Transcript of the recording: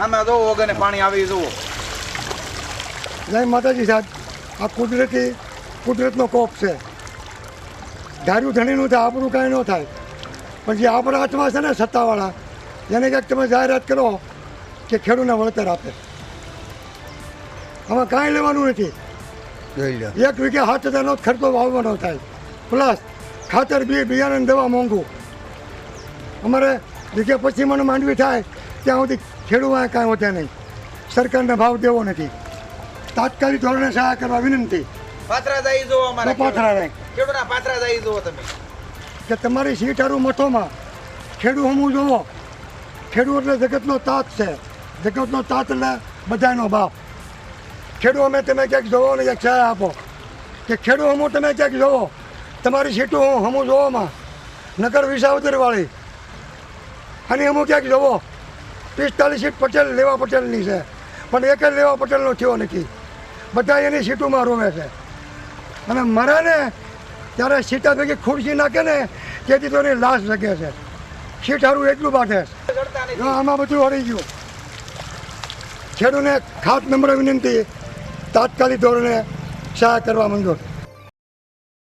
આમાં જો ઓગને પાણી આવી જુઓ. જય માતાજી સાહેબ આ કુદરતી કુદરતનો કોપ છે. ધાર્યું ધણીનું થાય આપણું કાંઈ ન થાય. પણ જે આપણા હાથમાં છે ને સત્તાવાળા એને ક્યાંક તમે જાહેરાત કરો કે ખેડૂતને વળતર આપે. આમાં કાંઈ લેવાનું નથી. એક વીઘે સાત હજારનો જ ખર્ચો વાવવાનો થાય. પ્લસ ખાતર બી બિયારણ દવા મોંઘું. અમારે વીઘે પછી મને માંડવી થાય ત્યાં સુધી ખેડૂત કાંઈ વધે નહીં. સરકારને ભાવ દેવો નથી. તાત્કાલિક ધોરણે સહાય કરવા વિનંતી. પાત્રા જાય જુઓ અમારા પાથરા ખેડૂતના પાત્રા જાય જુઓ તમે. કે તમારી સીટ હારું મઠોમાં. ખેડૂત હમું જોવો. ખેડૂત એટલે જગતનો તાત છે. જગતનો તાત એટલે બધાનો બાપ. ખેડૂત અમે તમે ક્યાંક જોવો ને ક્યાંક સહાય આપો. કે ખેડૂત હમું તમે ક્યાંક જોવો. તમારી સીટું હું હમું જોવામાં. નગર વિસાવદરવાળી. અને હમું ક્યાંક જોવો. પિસ્તાલીસ સીટ પટેલ, લેવા પટેલની છે. પણ એક જ લેવા પટેલનો થયો નથી. બધા એની સીટોમાં રોવે છે. અને મરે ત્યારે સીટા ભેગી ખુરશી નાખે ને તેથી તો એની લાશ જગે છે. સીટ હારું એટલું બાંધે છે. આમાં બધું હળી ગયું. ખેડૂને ખાસ નમ્ર વિનંતી, તાત્કાલિક ધોરણે સહાય કરવા મંજૂર